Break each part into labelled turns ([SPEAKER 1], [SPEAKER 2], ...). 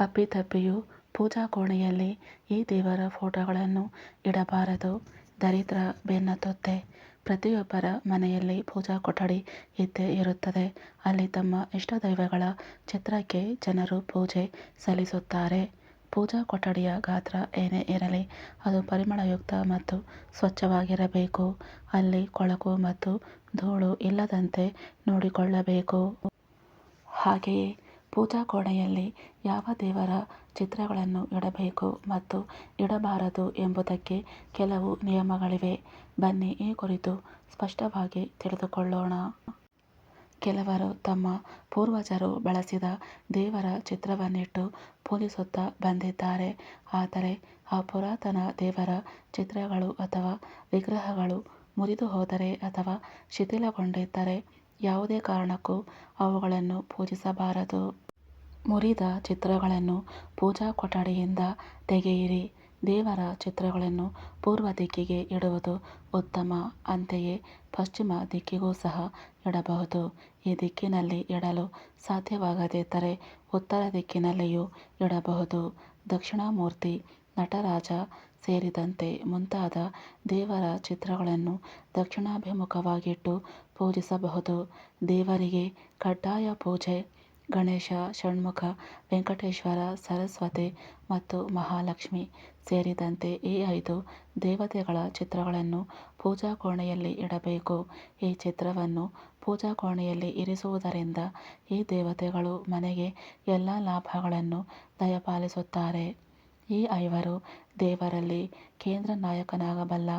[SPEAKER 1] ಅಪ್ಪಿತಪ್ಪಿಯೂ ಪೂಜಾ ಕೋಣೆಯಲ್ಲಿ ಈ ದೇವರ ಫೋಟೋಗಳನ್ನು ಇಡಬಾರದು. ದರಿದ್ರ ಬೆನ್ನತ್ತುತ್ತೆ ಪ್ರತಿಯೊಬ್ಬರ ಮನೆಯಲ್ಲಿ ಪೂಜಾ ಕೊಠಡಿ ಇದ್ದೇ ಇರುತ್ತದೆ. ಅಲ್ಲಿ ತಮ್ಮ ಇಷ್ಟ ದೈವಗಳ ಚಿತ್ರಕ್ಕೆ ಜನರು ಪೂಜೆ ಸಲ್ಲಿಸುತ್ತಾರೆ. ಪೂಜಾ ಕೊಠಡಿಯ ಗಾತ್ರ ಏನೇ ಇರಲಿ, ಅದು ಪರಿಮಳಯುಕ್ತ ಮತ್ತು ಸ್ವಚ್ಛವಾಗಿರಬೇಕು. ಅಲ್ಲಿ ಕೊಳಕು ಮತ್ತು ಧೂಳು ಇಲ್ಲದಂತೆ ನೋಡಿಕೊಳ್ಳಬೇಕು. ಹಾಗೆಯೇ ಪೂಜಾ ಕೋಣೆಯಲ್ಲಿ ಯಾವ ದೇವರ ಚಿತ್ರಗಳನ್ನು ಇಡಬೇಕು ಮತ್ತು ಇಡಬಾರದು ಎಂಬುದಕ್ಕೆ ಕೆಲವು ನಿಯಮಗಳಿವೆ. ಬನ್ನಿ ಈ ಕುರಿತು ಸ್ಪಷ್ಟವಾಗಿ ತಿಳಿದುಕೊಳ್ಳೋಣ. ಕೆಲವರು ತಮ್ಮ ಪೂರ್ವಜರು ಬಳಸಿದ ದೇವರ ಚಿತ್ರವನ್ನಿಟ್ಟು ಪೂಜಿಸುತ್ತಾ ಬಂದಿದ್ದಾರೆ. ಆದರೆ ಆ ಪುರಾತನ ದೇವರ ಚಿತ್ರಗಳು ಅಥವಾ ವಿಗ್ರಹಗಳು ಮುರಿದು ಹೋದರೆ ಅಥವಾ ಶಿಥಿಲಗೊಂಡಿದ್ದರೆ ಯಾವುದೇ ಕಾರಣಕ್ಕೂ ಅವುಗಳನ್ನು ಪೂಜಿಸಬಾರದು. ಮುರಿದ ಚಿತ್ರಗಳನ್ನು ಪೂಜಾ ಕೊಠಡಿಯಿಂದ ತೆಗೆಯಿರಿ. ದೇವರ ಚಿತ್ರಗಳನ್ನು ಪೂರ್ವ ದಿಕ್ಕಿಗೆ ಇಡುವುದು ಉತ್ತಮ. ಅಂತೆಯೇ ಪಶ್ಚಿಮ ದಿಕ್ಕಿಗೂ ಸಹ ಇಡಬಹುದು. ಈ ದಿಕ್ಕಿನಲ್ಲಿ ಇಡಲು ಸಾಧ್ಯವಾಗದಿದ್ದರೆ ಉತ್ತರ ದಿಕ್ಕಿನಲ್ಲಿಯೂ ಇಡಬಹುದು. ದಕ್ಷಿಣಾಮೂರ್ತಿ ನಟರಾಜ ಸೇರಿದಂತೆ ಮುಂತಾದ ದೇವರ ಚಿತ್ರಗಳನ್ನು ದಕ್ಷಿಣಾಭಿಮುಖವಾಗಿಟ್ಟು ಪೂಜಿಸಬಹುದು. ದೇವರಿಗೆ ಕಡ್ಡಾಯ ಪೂಜೆ, ಗಣೇಶ, ಷಣ್ಮುಖ, ವೆಂಕಟೇಶ್ವರ, ಸರಸ್ವತಿ ಮತ್ತು ಮಹಾಲಕ್ಷ್ಮಿ ಸೇರಿದಂತೆ ಈ ಐದು ದೇವತೆಗಳ ಚಿತ್ರಗಳನ್ನು ಪೂಜಾ ಕೋಣೆಯಲ್ಲಿ ಇಡಬೇಕು. ಈ ಚಿತ್ರವನ್ನು ಪೂಜಾ ಕೋಣೆಯಲ್ಲಿ ಇರಿಸುವುದರಿಂದ ಈ ದೇವತೆಗಳು ಮನೆಗೆ ಎಲ್ಲ ಲಾಭಗಳನ್ನು ದಯಪಾಲಿಸುತ್ತಾರೆ. ಈ ಐವರು ದೇವರಲ್ಲಿ ಕೇಂದ್ರ ನಾಯಕನಾಗಬಲ್ಲ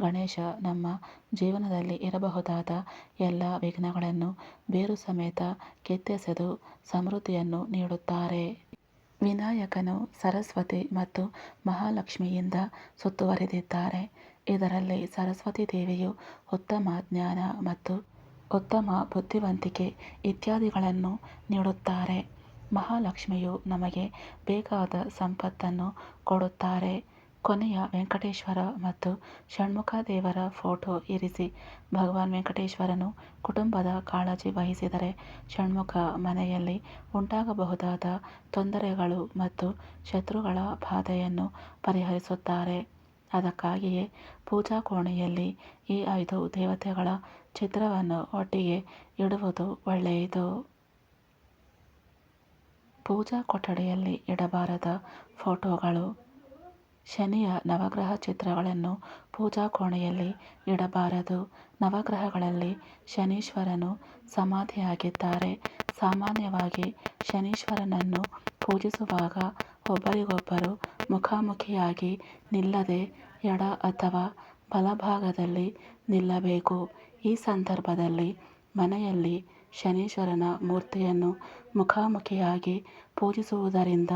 [SPEAKER 1] ಗಣೇಶ ನಮ್ಮ ಜೀವನದಲ್ಲಿ ಇರಬಹುದಾದ ಎಲ್ಲ ವಿಘ್ನಗಳನ್ನು ಬೇರು ಸಮೇತ ಕಿತ್ತೆಸೆದು ಸಮೃದ್ಧಿಯನ್ನು ನೀಡುತ್ತಾರೆ. ವಿನಾಯಕನು ಸರಸ್ವತಿ ಮತ್ತು ಮಹಾಲಕ್ಷ್ಮಿಯಿಂದ ಸುತ್ತುವರಿದಿದ್ದಾರೆ. ಇದರಲ್ಲಿ ಸರಸ್ವತಿ ದೇವಿಯು ಉತ್ತಮ ಜ್ಞಾನ ಮತ್ತು ಉತ್ತಮ ಬುದ್ಧಿವಂತಿಕೆ ಇತ್ಯಾದಿಗಳನ್ನು ನೀಡುತ್ತಾರೆ. ಮಹಾಲಕ್ಷ್ಮಿಯು ನಮಗೆ ಬೇಕಾದ ಸಂಪತ್ತನ್ನು ಕೊಡುತ್ತಾರೆ. ಕೊನೆಯ ವೆಂಕಟೇಶ್ವರ ಮತ್ತು ಷಣ್ಮುಖ ದೇವರ ಫೋಟೋ ಇರಿಸಿ. ಭಗವಾನ್ ವೆಂಕಟೇಶ್ವರನು ಕುಟುಂಬದ ಕಾಳಜಿ ವಹಿಸಿದರೆ ಷಣ್ಮುಖ ಮನೆಯಲ್ಲಿ ಉಂಟಾಗಬಹುದಾದ ತೊಂದರೆಗಳು ಮತ್ತು ಶತ್ರುಗಳ ಬಾಧೆಯನ್ನು ಪರಿಹರಿಸುತ್ತಾರೆ. ಅದಕ್ಕಾಗಿಯೇ ಪೂಜಾ ಕೋಣೆಯಲ್ಲಿ ಈ ಐದು ದೇವತೆಗಳ ಚಿತ್ರವನ್ನು ಒಟ್ಟಿಗೆ ಇಡುವುದು ಒಳ್ಳೆಯದು. ಪೂಜಾ ಕೊಠಡಿಯಲ್ಲಿ ಇಡಬಾರದ ಫೋಟೋಗಳು. ಶನಿಯ ನವಗ್ರಹ ಚಿತ್ರಗಳನ್ನು ಪೂಜಾ ಕೋಣೆಯಲ್ಲಿ ಇಡಬಾರದು. ನವಗ್ರಹಗಳಲ್ಲಿ ಶನೀಶ್ವರನು ಸಮಾಧಿಯಾಗಿದ್ದಾರೆ. ಸಾಮಾನ್ಯವಾಗಿ ಶನೀಶ್ವರನನ್ನು ಪೂಜಿಸುವಾಗ ಒಬ್ಬರಿಗೊಬ್ಬರು ಮುಖಾಮುಖಿಯಾಗಿ ನಿಲ್ಲದೆ ಎಡ ಅಥವಾ ಬಲಭಾಗದಲ್ಲಿ ನಿಲ್ಲಬೇಕು. ಈ ಸಂದರ್ಭದಲ್ಲಿ ಮನೆಯಲ್ಲಿ ಶನೀಶ್ವರನ ಮೂರ್ತಿಯನ್ನು ಮುಖಾಮುಖಿಯಾಗಿ ಪೂಜಿಸುವುದರಿಂದ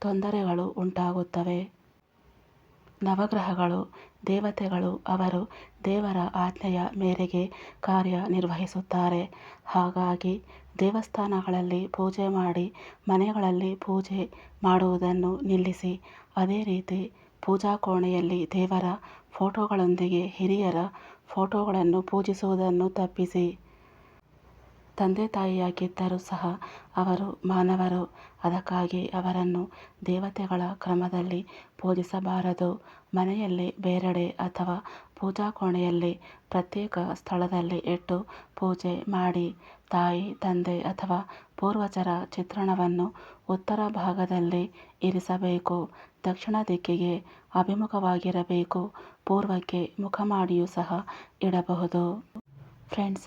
[SPEAKER 1] ತೊಂದರೆಗಳು ಉಂಟಾಗುತ್ತವೆ. ನವಗ್ರಹಗಳು, ದೇವತೆಗಳು ಅವರು ದೇವರ ಆಜ್ಞೆಯ ಮೇರೆಗೆ ಕಾರ್ಯ ನಿರ್ವಹಿಸುತ್ತಾರೆ ಹಾಗಾಗಿ ದೇವಸ್ಥಾನಗಳಲ್ಲಿ ಪೂಜೆ ಮಾಡಿ ಮನೆಗಳಲ್ಲಿ ಪೂಜೆ ಮಾಡುವುದನ್ನು ನಿಲ್ಲಿಸಿ, ಅದೇ ರೀತಿ ಪೂಜಾ ಕೋಣೆಯಲ್ಲಿ ದೇವರ ಫೋಟೋಗಳೊಂದಿಗೆ ಹಿರಿಯರ ಫೋಟೋಗಳನ್ನು ಪೂಜಿಸುವುದನ್ನು ತಪ್ಪಿಸಿ. ತಂದೆ ತಾಯಿಯಾಗಿದ್ದರೂ ಸಹ ಅವರು ಮಾನವರು. ಅದಕ್ಕಾಗಿ ಅವರನ್ನು ದೇವತೆಗಳ ಕ್ರಮದಲ್ಲಿ ಪೂಜಿಸಬಾರದು. ಮನೆಯಲ್ಲಿ ಬೇರೆಡೆ ಅಥವಾ ಪೂಜಾ ಕೋಣೆಯಲ್ಲಿ ಪ್ರತ್ಯೇಕ ಸ್ಥಳದಲ್ಲಿ ಇಟ್ಟು ಪೂಜೆ ಮಾಡಿ. ತಾಯಿ, ತಂದೆ ಅಥವಾ ಪೂರ್ವಜರ ಚಿತ್ರಣವನ್ನು ಉತ್ತರ ಭಾಗದಲ್ಲಿ ಇರಿಸಬೇಕು. ದಕ್ಷಿಣ ದಿಕ್ಕಿಗೆ ಅಭಿಮುಖವಾಗಿರಬೇಕು. ಪೂರ್ವಕ್ಕೆ ಮುಖ ಮಾಡಿಯೂ ಸಹ ಇಡಬಹುದು. ಫ್ರೆಂಡ್ಸ್